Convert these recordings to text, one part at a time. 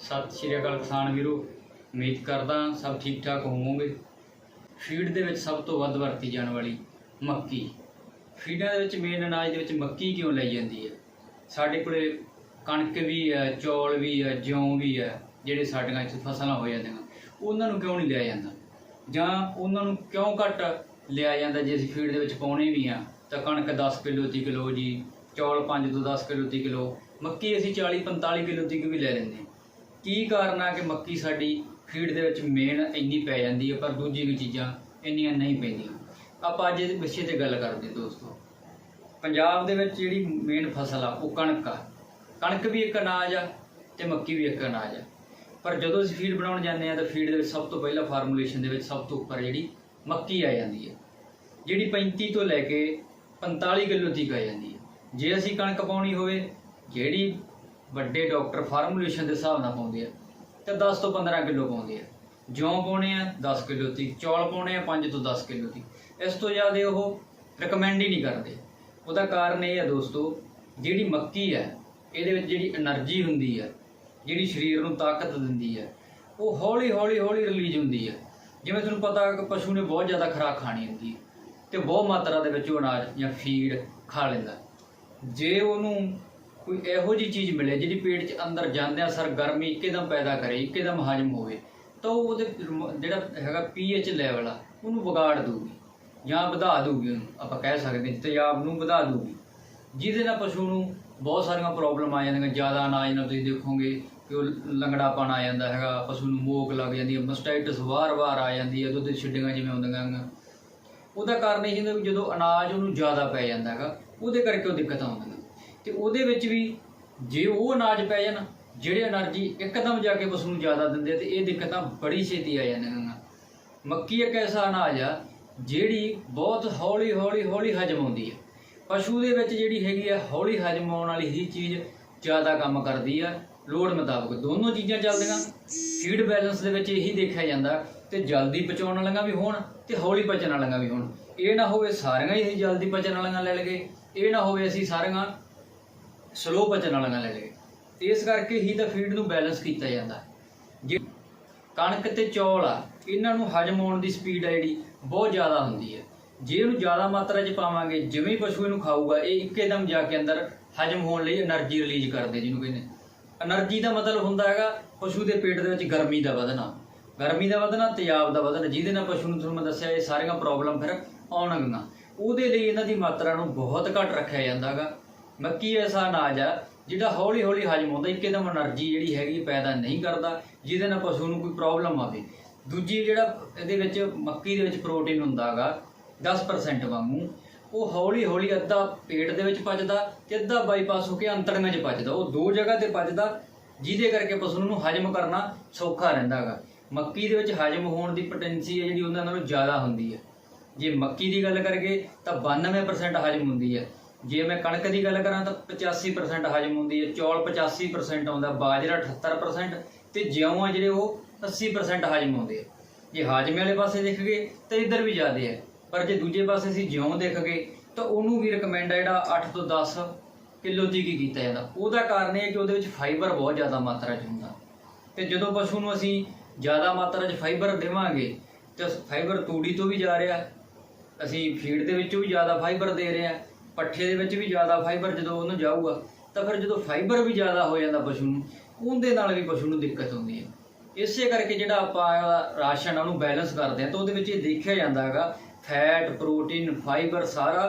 ਸਤਿ ਸ਼੍ਰੀ ਅਕਾਲ ਕਿਸਾਨ ਵੀਰੋ। ਉਮੀਦ ਕਰਦਾ ਸਭ ਠੀਕ ਠਾਕ ਹੋਵੋਗੇ। ਫੀਡ ਦੇ ਵਿੱਚ ਸਭ ਤੋਂ ਵੱਧ ਵਰਤੀ ਜਾਣ ਵਾਲੀ ਮੱਕੀ। ਫੀਡਾਂ ਦੇ ਵਿੱਚ ਮੇਨ ਅਨਾਜ ਦੇ ਵਿੱਚ ਮੱਕੀ ਕਿਉਂ ਲਈ ਜਾਂਦੀ ਹੈ? ਸਾਡੇ ਕੋਲੇ ਕਣਕ ਵੀ ਹੈ, ਚੌਲ ਵੀ ਹੈ, ਜੌਂ ਵੀ ਹੈ, ਜਿਹੜੇ ਸਾਡੀਆਂ ਇੱਥੇ ਫਸਲਾਂ ਹੋ ਜਾਂਦੀਆਂ। ਉਹਨਾਂ ਨੂੰ ਕਿਉਂ ਨਹੀਂ ਲਿਆ ਜਾਂਦਾ? ਜਾਂ ਉਹਨਾਂ ਨੂੰ ਕਿਉਂ ਘੱਟ ਲਿਆ ਜਾਂਦਾ ਜੇ ਅਸੀਂ ਫੀਡ ਦੇ ਵਿੱਚ ਪਾਉਣੇ ਵੀ ਆ? ਤਾਂ ਕਣਕ 10 ਕਿਲੋ 30 ਕਿਲੋ ਜੀ, ਚੌਲ 5 ਤੋਂ 10 ਕਿਲੋ 30 ਕਿਲੋ। ਮੱਕੀ ਅਸੀਂ 40 45 ਕਿਲੋ ਤੱਕ ਵੀ ਲੈ ਲੈਂਦੇ ਹਾਂ। ਕੀ ਕਾਰਨ ਆ ਕਿ ਮੱਕੀ ਸਾਡੀ ਫੀਡ ਦੇ ਵਿੱਚ ਮੇਨ ਇੰਨੀ ਪੈ ਜਾਂਦੀ ਹੈ, ਪਰ ਦੂਜੀ ਵੀ ਚੀਜ਼ਾਂ ਇੰਨੀਆਂ ਨਹੀਂ ਪੈਂਦੀਆਂ? ਆਪਾਂ ਅੱਜ ਇਸ ਵਿਸ਼ੇ ਤੇ ਗੱਲ ਕਰਦੇ ਦੋਸਤੋ। ਪੰਜਾਬ ਦੇ ਵਿੱਚ ਜਿਹੜੀ ਮੇਨ ਫਸਲ ਆ, ਉਹ ਕਣਕ ਆ। ਕਣਕ ਵੀ ਇੱਕ ਅਨਾਜ ਆ ਤੇ ਮੱਕੀ ਵੀ ਇੱਕ ਅਨਾਜ ਆ। ਪਰ ਜਦੋਂ ਅਸੀਂ ਫੀਡ ਬਣਾਉਣ ਜਾਂਦੇ ਆ ਤਾਂ ਫੀਡ ਦੇ ਵਿੱਚ ਸਭ ਤੋਂ ਪਹਿਲਾਂ ਫਾਰਮੂਲੇਸ਼ਨ ਦੇ ਵਿੱਚ ਸਭ ਤੋਂ ਉੱਪਰ ਜਿਹੜੀ ਮੱਕੀ ਆ ਜਾਂਦੀ ਹੈ। ਜਿਹੜੀ 35 ਤੋਂ ਲੈ ਕੇ 45 ਕਿਲੋ ਤੱਕ ਆ ਜਾਂਦੀ ਹੈ। ਜੇ ਅਸੀਂ ਕਣਕ ਪਾਉਣੀ ਹੋਵੇ, ਜਿਹੜੀ ਵੱਡੇ ਡਾਕਟਰ ਫਾਰਮੂਲੇਸ਼ਨ ਦੇ ਹਿਸਾਬ ਨਾਲ ਪਾਉਂਦੇ ਆ ਤੇ 10 ਤੋਂ 15 ਕਿਲੋ ਪਾਉਂਦੇ ਆ। ਜੌਂ ਪਾਉਣੇ ਆ 10 ਕਿਲੋ ਤੀ, ਚੌਲ ਪਾਉਣੇ ਆ 5 ਤੋਂ 10 ਕਿਲੋ ਤੀ। ਇਸ ਤੋਂ ਜ਼ਿਆਦਾ ਉਹ ਰეკਮੈਂਡ ਹੀ ਨਹੀਂ ਕਰਦੇ। ਉਹਦਾ ਕਾਰਨ ਇਹ ਆ ਦੋਸਤੋ, ਜਿਹੜੀ ਮੱਕੀ ਹੈ ਇਹਦੇ ਵਿੱਚ ਜਿਹੜੀ એનર્ਜੀ ਹੁੰਦੀ ਹੈ ਜਿਹੜੀ ਸਰੀਰ ਨੂੰ ਤਾਕਤ ਦਿੰਦੀ ਹੈ ਉਹ ਹੌਲੀ ਹੌਲੀ ਹੌਲੀ ਰਿਲੀਜ਼ ਹੁੰਦੀ ਹੈ ਜਿਵੇਂ ਤੁਹਾਨੂੰ ਪਤਾ ਕਿ ਪਸ਼ੂ ਨੇ ਬਹੁਤ ਜ਼ਿਆਦਾ ਖਰਾਕ ਖਾਣੀ ਹੁੰਦੀ ਤੇ ਬਹੁਤ ਮਾਤਰਾ ਦੇ ਵਿੱਚ ਉਹ ਅਨਾਜ ਜਾਂ ਫੀਡ ਖਾ ਲੈਂਦਾ। ਜੇ ਉਹਨੂੰ ਕੋਈ ਇਹੋ ਜੀ ਚੀਜ਼ ਮਿਲੇ ਜਿਹੜੀ ਪੇਟ 'ਚ ਅੰਦਰ ਜਾਂਦਿਆਂ ਸਰ ਗਰਮੀ ਇੱਕਦਮ ਪੈਦਾ ਕਰੇ, ਇੱਕਦਮ ਹਜਮ ਹੋਵੇ, ਤਾਂ ਉਹ ਉਹਦੇ ਜਿਹੜਾ ਹੈਗਾ ਪੀਐਚ ਲੈਵਲ ਆ, ਉਹਨੂੰ ਵਿਗਾੜ ਦੂਗੀ ਜਾਂ ਵਧਾ ਦੂਗੀ ਉਹਨੂੰ, ਆਪਾਂ ਕਹਿ ਸਕਦੇ ਹਾਂ ਤੇਜ਼ਾਬ ਨੂੰ ਵਧਾ ਦੂਗੀ ਜਿਹਦੇ ਨਾਲ ਪਸ਼ੂ ਨੂੰ ਬਹੁਤ ਸਾਰੀਆਂ ਪ੍ਰੋਬਲਮ ਆ ਜਾਂਦੀਆਂ, ਜ਼ਿਆਦਾ ਅਨਾਜ ਨਾਲ ਤੁਸੀਂ ਦੇਖੋਗੇ ਕਿ ਉਹ ਲੰਗੜਾਪਣ ਆ ਜਾਂਦਾ ਹੈਗਾ, ਪਸ਼ੂ ਨੂੰ ਮੋਕ ਲੱਗ ਜਾਂਦੀ ਹੈ ਮਸਟਾਈਟਸ ਵਾਰ-ਵਾਰ ਆ ਜਾਂਦੀ ਹੈ ਦੁੱਧ ਦੀ ਛਿੱਡੀਆਂ ਜਿਵੇਂ ਹੁੰਦੀਆਂ ਹੈਗੀਆਂ ਉਹਦਾ ਕਾਰਨ ਇਹ ਹੁੰਦਾ ਵੀ ਜਦੋਂ ਅਨਾਜ ਉਹਨੂੰ ਜ਼ਿਆਦਾ ਪੈ ਜਾਂਦਾ ਹੈਗਾ, ਉਹਦੇ ਕਰਕੇ ਉਹ ਦਿੱਕਤਾਂ ਆਉਂਦੀਆਂ। ਤੇ ਉਹਦੇ ਵਿੱਚ ਵੀ ਜੇ ਉਹ ਅਨਾਜ ਪੈ ਜਾਣ, ਜਿਹੜੇ એનર્ਜੀ ਇੱਕਦਮ ਜਾ ਕੇ ਉਸ ਨੂੰ ਜ਼ਿਆਦਾ ਦਿੰਦੇ ਤੇ ਇਹ ਦਿੱਕਤਾਂ ਬੜੀ ਛੇਤੀ ਆ ਜਾਂਦੀਆਂ ਹਨ ਮੱਕੀ ਇੱਕ ਐਸਾ ਅਨਾਜ ਆ ਜਿਹੜੀ ਬਹੁਤ ਹੌਲੀ ਹੌਲੀ ਹੌਲੀ ਹਜਮ ਹੁੰਦੀ ਆ। ਪਸ਼ੂ ਦੇ ਵਿੱਚ ਜਿਹੜੀ ਹੈਗੀ ਆ, ਹੌਲੀ ਹਜਮ ਆਉਣ ਵਾਲੀ ਹੀ ਚੀਜ਼ ਜ਼ਿਆਦਾ ਕੰਮ ਕਰਦੀ ਆ। ਲੋੜ ਮੁਤਾਬਕ ਦੋਨੋਂ ਚੀਜ਼ਾਂ ਚੱਲਦੀਆਂ। ਫੀਡ ਬੈਲੈਂਸ ਦੇ ਵਿੱਚ ਇਹੀ ਦੇਖਿਆ ਜਾਂਦਾ ਤੇ ਜਲਦੀ ਪਚਾਉਣ ਵਾਲੀਆਂ ਵੀ ਹੋਣ ਤੇ ਹੌਲੀ ਪਚਣ ਵਾਲੀਆਂ ਵੀ ਹੋਣ। ਇਹ ਨਾ ਹੋਵੇ ਸਾਰੀਆਂ ਹੀ ਜਲਦੀ ਪਚਣ ਵਾਲੀਆਂ ਲੈ ਲਗੇ ਇਹ ਨਾ ਹੋਵੇ ਅਸੀਂ ਸਾਰੀਆਂ ਸਲੋ ਪਚਣ ਵਾਲਾ ਨਾ ਲੱਗੇ ਇਸ ਕਰਕੇ ਹੀ ਤਾਂ ਫੀਡ ਨੂੰ ਬੈਲੈਂਸ ਕੀਤਾ ਜਾਂਦਾ। ਜੇ ਕਣਕ ਤੇ ਚੌਲ ਆ, ਇਹਨਾਂ ਨੂੰ ਹਜਮ ਹੋਣ ਦੀ ਸਪੀਡ ਆ ਜਿਹੜੀ, ਬਹੁਤ ਜ਼ਿਆਦਾ ਹੁੰਦੀ ਹੈ। ਜੇ ਇਹਨੂੰ ਜ਼ਿਆਦਾ ਮਾਤਰਾ 'ਚ ਪਾਵਾਂਗੇ, ਜਿਵੇਂ ਪਸ਼ੂ ਇਹਨੂੰ ਖਾਊਗਾ, ਇਹ ਇੱਕਦਮ ਜਾ ਕੇ ਅੰਦਰ ਹਜਮ ਹੋਣ ਲਈ એનર્ਜੀ ਰਿਲੀਜ਼ ਕਰਦੇ ਜਿਹਨੂੰ ਕਹਿੰਦੇ। એનર્ਜੀ ਦਾ ਮਤਲਬ ਹੁੰਦਾ ਹੈਗਾ, ਪਸ਼ੂ ਦੇ ਪੇਟ ਦੇ ਵਿੱਚ ਗਰਮੀ ਦਾ ਵਧਣਾ। ਗਰਮੀ ਦਾ ਵਧਣਾ ਤੇਜ਼ਾਬ ਦਾ ਵਧਣਾ, ਜਿਹਦੇ ਨਾਲ ਪਸ਼ੂ ਨੂੰ ਤੁਹਾਨੂੰ ਮੈਂ ਦੱਸਿਆ ਇਹ ਸਾਰੀਆਂ ਪ੍ਰੋਬਲਮ ਫਿਰ ਆਉਣਗੀਆਂ। ਉਹਦੇ ਲਈ ਇਹਨਾਂ ਦੀ ਮਾਤਰਾ ਨੂੰ ਬਹੁਤ ਘੱਟ ਰੱਖਿਆ ਜਾਂਦਾ ਹੈਗਾ। ਮੱਕੀ ਐਸਾ ਅਨਾਜ ਆ, ਜਿਹੜਾ ਹੌਲੀ ਹੌਲੀ ਹਜਮ ਹੁੰਦਾ ਇੱਕਦਮ એનર્ਜੀ ਜਿਹੜੀ ਹੈਗੀ ਪੈਦਾ ਨਹੀਂ ਕਰਦਾ, ਜਿਹਦੇ ਨਾਲ ਪਸ਼ੂ ਨੂੰ ਕੋਈ ਪ੍ਰੋਬਲਮ ਆਵੇ। ਦੂਜੀ ਜਿਹੜਾ ਇਹਦੇ ਵਿੱਚ ਮੱਕੀ ਦੇ ਵਿੱਚ ਪ੍ਰੋਟੀਨ ਹੁੰਦਾਗਾ 10% ਵਾਂਗੂ, ਉਹ ਹੌਲੀ ਹੌਲੀ ਅੱਧਾ ਪੇਟ ਦੇ ਵਿੱਚ ਪਚਦਾ ਤੇ ਅੱਧਾ ਬਾਈਪਾਸ ਹੋ ਕੇ ਅੰਤੜੀਆਂ 'ਚ ਪਚਦਾ। ਉਹ ਦੋ ਜਗ੍ਹਾ ਤੇ ਪਚਦਾ, ਜਿਹਦੇ ਕਰਕੇ ਪਸ਼ੂ ਨੂੰ ਹਜਮ ਕਰਨਾ ਸੌਖਾ ਰਹਿੰਦਾਗਾ ਮੱਕੀ ਦੇ ਵਿੱਚ ਹਜਮ ਹੋਣ ਦੀ ਪੋਟੈਂਸੀ ਹੈ ਜਿਹੜੀ ਉਹਨਾਂ ਨਾਲੋਂ ਜ਼ਿਆਦਾ ਹੁੰਦੀ ਹੈ ਜੇ ਮੱਕੀ ਦੀ ਗੱਲ ਕਰੀਏ, ਤਾਂ 92% ਹਜਮ ਹੁੰਦੀ ਹੈ ਜੇ ਮੈਂ ਕਣਕ ਦੀ ਗੱਲ ਕਰਾਂ ਤਾਂ 85% ਹਜਮ ਹੁੰਦੀ ਹੈ, ਚੌਲ 85% ਆਉਂਦਾ, ਬਾਜਰਾ 78% ਤੇ ਜਿਉਂ ਆ ਜਿਹੜੇ ਉਹ 80% ਹਜਮ ਆਉਂਦੇ ਆ। ਜੇ ਹਾਜਮੇ ਵਾਲੇ ਪਾਸੇ ਦੇਖ ਗਏ ਤਾਂ ਇੱਧਰ ਵੀ ਜ਼ਿਆਦੇ ਹੈ ਪਰ ਜੇ ਦੂਜੇ ਪਾਸੇ ਅਸੀਂ ਜਿਉਂ ਦੇਖ ਗਏ ਤਾਂ ਉਹਨੂੰ ਵੀ ਰეკਮੈਂਡ ਹੈ ਜਿਹੜਾ 8 ਤੋਂ 10 ਕਿਲੋ ਦੀ ਕੀ ਕੀਤਾ ਜਾਂਦਾ। ਉਹਦਾ ਕਾਰਨ ਇਹ ਕਿ ਉਹਦੇ ਵਿੱਚ ਫਾਈਬਰ ਬਹੁਤ ਜ਼ਿਆਦਾ ਮਾਤਰਾ 'ਚ ਹੁੰਦਾ। ਤੇ ਜਦੋਂ ਪਸ਼ੂ ਨੂੰ ਅਸੀਂ ਜ਼ਿਆਦਾ ਮਾਤਰਾ 'ਚ ਫਾਈਬਰ ਦੇਵਾਂਗੇ ਤਾਂ ਫਾਈਬਰ ਤੂੜੀ ਤੋਂ ਵੀ ਜਾ ਰਿਹਾ। ਅਸੀਂ ਫੀਡ ਦੇ ਵਿੱਚੋਂ ਵੀ ਜ਼ਿਆਦਾ ਫਾਈਬਰ ਦੇ ਰਹੇ ਹਾਂ। ਪੱਠੇ ਦੇ ਵਿੱਚ ਵੀ ਜ਼ਿਆਦਾ ਫਾਈਬਰ ਜਦੋਂ ਉਹਨੂੰ ਜਾਊਗਾ, ਤਾਂ ਫਿਰ ਜਦੋਂ ਫਾਈਬਰ ਵੀ ਜ਼ਿਆਦਾ ਹੋ ਜਾਂਦਾ ਪਸ਼ੂ ਨੂੰ, ਉਹਦੇ ਨਾਲ ਵੀ ਪਸ਼ੂ ਨੂੰ ਦਿੱਕਤ ਹੁੰਦੀ ਹੈ। ਇਸੇ ਕਰਕੇ ਜਿਹੜਾ ਆਪਾਂ ਰਾਸ਼ਨ ਆ ਉਹਨੂੰ ਬੈਲੈਂਸ ਕਰਦੇ ਹਾਂ ਤਾਂ ਉਹਦੇ ਵਿੱਚ ਇਹ ਦੇਖਿਆ ਜਾਂਦਾ ਹੈਗਾ ਫੈਟ ਪ੍ਰੋਟੀਨ ਫਾਈਬਰ ਸਾਰਾ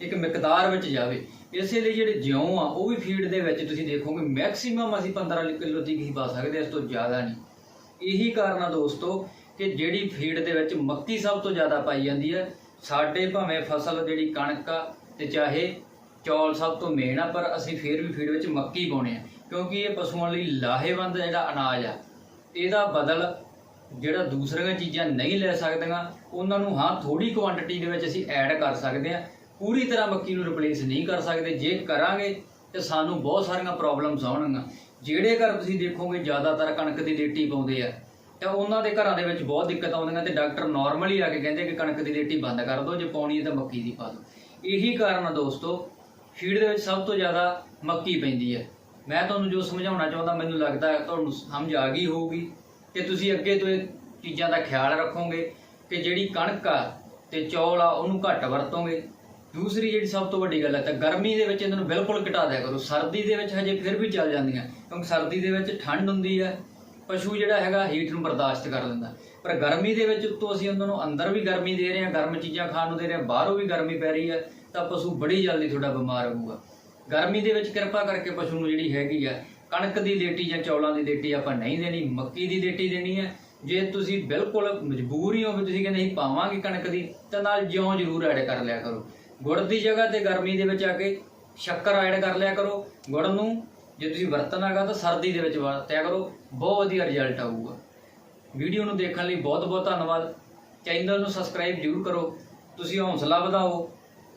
ਇੱਕ ਮਿਕਦਾਰ ਵਿੱਚ ਜਾਵੇ। ਇਸੇ ਲਈ ਜਿਹੜੇ ਜਿਉਂ ਆ, ਉਹ ਵੀ ਫੀਡ ਦੇ ਵਿੱਚ ਤੁਸੀਂ ਦੇਖੋਗੇ ਮੈਕਸਿਮਮ ਅਸੀਂ 15 ਕਿਲੋ ਦੀ ਹੀ ਪਾ ਸਕਦੇ ਇਸ ਤੋਂ ਜ਼ਿਆਦਾ ਨਹੀਂ। ਇਹੀ ਕਾਰਨ ਆ ਦੋਸਤੋ ਕਿ ਜਿਹੜੀ ਫੀਡ ਦੇ ਵਿੱਚ ਮੱਕੀ ਸਭ ਤੋਂ ਜ਼ਿਆਦਾ ਪਾਈ ਜਾਂਦੀ ਹੈ। ਸਾਡੇ ਭਾਵੇਂ ਫਸਲ ਜਿਹੜੀ ਕਣਕ ਆ ਤੇ ਚਾਹੇ ਚੌਲ ਸਭ ਤੋਂ ਮੇਨ ਆ, ਪਰ ਅਸੀਂ ਫੇਰ ਵੀ ਫੀਡ ਵਿੱਚ ਮੱਕੀ ਪਾਉਣੇ ਆ, ਕਿਉਂਕਿ ਇਹ ਪਸ਼ੂਆਂ ਲਈ ਲਾਹੇਵੰਦ ਜਿਹੜਾ ਅਨਾਜ ਆ, ਇਹਦਾ ਬਦਲ ਜਿਹੜਾ ਦੂਸਰੀਆਂ ਚੀਜ਼ਾਂ ਨਹੀਂ ਲੈ ਸਕਦੀਆਂ, ਉਹਨਾਂ ਨੂੰ ਹਾਂ ਥੋੜੀ ਕੁਆਂਟੀਟੀ ਦੇ ਵਿੱਚ ਅਸੀਂ ਐਡ ਕਰ ਸਕਦੇ ਹਾਂ ਪੂਰੀ ਤਰ੍ਹਾਂ ਮੱਕੀ ਨੂੰ ਰਿਪਲੇਸ ਨਹੀਂ ਕਰ ਸਕਦੇ, ਜੇ ਕਰਾਂਗੇ ਤੇ ਸਾਨੂੰ ਬਹੁਤ ਸਾਰੀਆਂ ਪ੍ਰੋਬਲਮਸ ਆਉਣਗੀਆਂ, ਜਿਹੜੇ ਘਰ ਤੁਸੀਂ ਦੇਖੋਗੇ ਜ਼ਿਆਦਾਤਰ ਕਣਕ ਦੀ ਰੇਟੀ ਪਾਉਂਦੇ ਆ, ਤਾਂ ਉਹਨਾਂ ਦੇ ਘਰਾਂ ਦੇ ਵਿੱਚ ਬਹੁਤ ਦਿੱਕਤ ਆਉਂਦੀਆਂ ਤੇ ਡਾਕਟਰ ਨਾਰਮਲੀ ਆ ਕੇ ਕਹਿੰਦੇ ਕਿ ਕਣਕ ਦੀ ਰੇਟੀ ਬੰਦ ਕਰ ਦਿਓ, ਜੇ ਪਾਉਣੀ ਹੈ ਤਾਂ ਮੱਕੀ ਦੀ ਪਾ ਦਿਓ। ਇਹੀ ਕਾਰਨ ਆ ਦੋਸਤੋ ਫੀਡ ਦੇ ਵਿੱਚ ਸਭ ਤੋਂ ਜ਼ਿਆਦਾ ਮੱਕੀ ਪੈਂਦੀ ਹੈ। ਮੈਂ ਤੁਹਾਨੂੰ ਜੋ ਸਮਝਾਉਣਾ ਚਾਹੁੰਦਾ, ਮੈਨੂੰ ਲੱਗਦਾ ਹੈ, ਤੁਹਾਨੂੰ ਸਮਝ ਆ ਗਈ ਹੋਊਗੀ ਕਿ ਤੁਸੀਂ ਅੱਗੇ ਤੋਂ ਇਹ ਚੀਜ਼ਾਂ ਦਾ ਖਿਆਲ ਰੱਖੋਗੇ ਕਿ ਜਿਹੜੀ ਕਣਕ ਆ ਤੇ ਚੌਲ ਆ, ਉਹਨੂੰ ਘੱਟ ਵਰਤੋਗੇ। ਦੂਸਰੀ ਜਿਹੜੀ ਸਭ ਤੋਂ ਵੱਡੀ ਗੱਲ ਹੈ, ਤਾਂ ਗਰਮੀ ਦੇ ਵਿੱਚ ਇਹਨਾਂ ਨੂੰ ਬਿਲਕੁਲ ਘਟਾ ਦਿਆ ਕਰੋ। ਸਰਦੀ ਦੇ ਵਿੱਚ ਹਜੇ ਫਿਰ ਵੀ ਚੱਲ ਜਾਂਦੀਆਂ, ਕਿਉਂਕਿ ਸਰਦੀ ਦੇ ਵਿੱਚ ਠੰਡ ਹੁੰਦੀ ਹੈ, ਪਸ਼ੂ ਜਿਹੜਾ ਹੈਗਾ ਹੀਟ ਨੂੰ ਬਰਦਾਸ਼ਤ ਕਰ ਲੈਂਦਾ ਪਰ ਗਰਮੀ ਦੇ ਵਿੱਚ ਤੋਂ ਅਸੀਂ ਉਹਨਾਂ ਨੂੰ ਅੰਦਰ ਵੀ ਗਰਮੀ ਦੇ ਰਹੇ ਹਾਂ, ਗਰਮ ਚੀਜ਼ਾਂ ਖਾਣ ਨੂੰ ਦੇ ਰਹੇ ਹਾਂ, ਬਾਹਰੋਂ ਵੀ ਗਰਮੀ ਪੈ ਰਹੀ ਹੈ, ਤਾਂ ਪਸ਼ੂ ਬੜੀ ਜਲਦੀ ਤੁਹਾਡਾ ਬਿਮਾਰ ਹੋਊਗਾ। ਗਰਮੀ ਦੇ ਵਿੱਚ ਕਿਰਪਾ ਕਰਕੇ ਪਸ਼ੂ ਨੂੰ ਜਿਹੜੀ ਹੈਗੀ ਆ, ਕਣਕ ਦੀ ਲੇਟੀ ਜਾਂ ਚੌਲਾਂ ਦੀ ਲੇਟੀ ਆਪਾਂ ਨਹੀਂ ਦੇਣੀ, ਮੱਕੀ ਦੀ ਲੇਟੀ ਦੇਣੀ ਹੈ। ਜੇ ਤੁਸੀਂ ਬਿਲਕੁਲ ਮਜਬੂਰ ਹੀ ਹੋ ਵੀ ਤੁਸੀਂ ਕਹਿੰਦੇ ਅਸੀਂ ਪਾਵਾਂਗੇ ਕਣਕ ਦੀ, ਤਾਂ ਨਾਲ ਜਿਉਂ ਜ਼ਰੂਰ ਐਡ ਕਰ ਲਿਆ ਕਰੋ। ਗੁੜ ਦੀ ਜਗ੍ਹਾ ਤੇ ਗਰਮੀ ਦੇ ਵਿੱਚ ਆ ਕੇ ਸ਼ੱਕਰ ਐਡ ਕਰ ਲਿਆ ਕਰੋ। ਗੁੜ ਨੂੰ ਜੇ ਤੁਸੀਂ ਵਰਤਣਾ ਹੈਗਾ ਤਾਂ ਸਰਦੀ ਦੇ ਵਿੱਚ ਵਰਤਿਆ ਕਰੋ, ਬਹੁਤ ਵਧੀਆ ਰਿਜ਼ਲਟ ਆਊਗਾ। ਵੀਡੀਓ ਨੂੰ ਦੇਖਣ ਲਈ ਬਹੁਤ ਬਹੁਤ ਧੰਨਵਾਦ। ਚੈਨਲ ਨੂੰ ਸਬਸਕ੍ਰਾਈਬ ਜ਼ਰੂਰ ਕਰੋ। ਤੁਸੀਂ ਹੌਸਲਾ ਵਧਾਓ।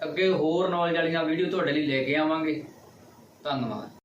ਅੱਗੇ ਹੋਰ ਨੌਲੇਜ ਵਾਲੀਆਂ ਵੀਡੀਓ ਤੁਹਾਡੇ ਲਈ ਲੈ ਕੇ ਆਵਾਂਗੇ। ਧੰਨਵਾਦ।